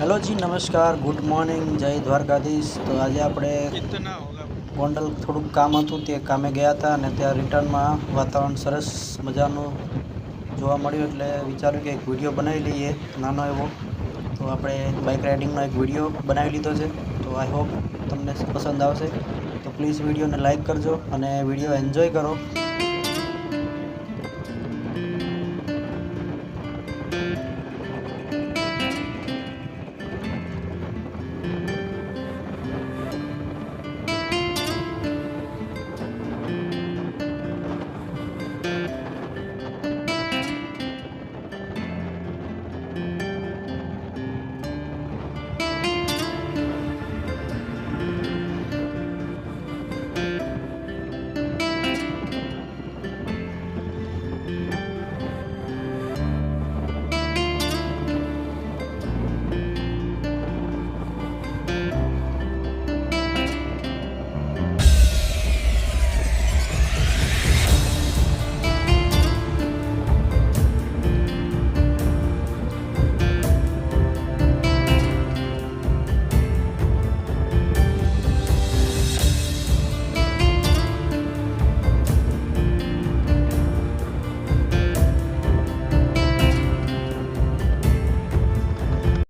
Hello જી, નમસ્કાર. Good morning જય દ્વારકાધીશ. તો આજે આપણે ગોંડલ થોડુંક કામ હતું, તે કામે ગયા હતા અને ત્યાં રિટર્નમાં વાતાવરણ સરસ મજાનું જોવા મળ્યું એટલે વિચાર્યું કે એક વીડિયો બનાવી લઈએ, નાનો એવો. તો આપણે બાઇક રાઇડિંગનો એક વીડિયો બનાવી લીધો છે. તો આઈ હોપ તમને પસંદ આવશે. તો પ્લીઝ વિડીયોને લાઇક કરજો અને વીડિયો એન્જોય કરો.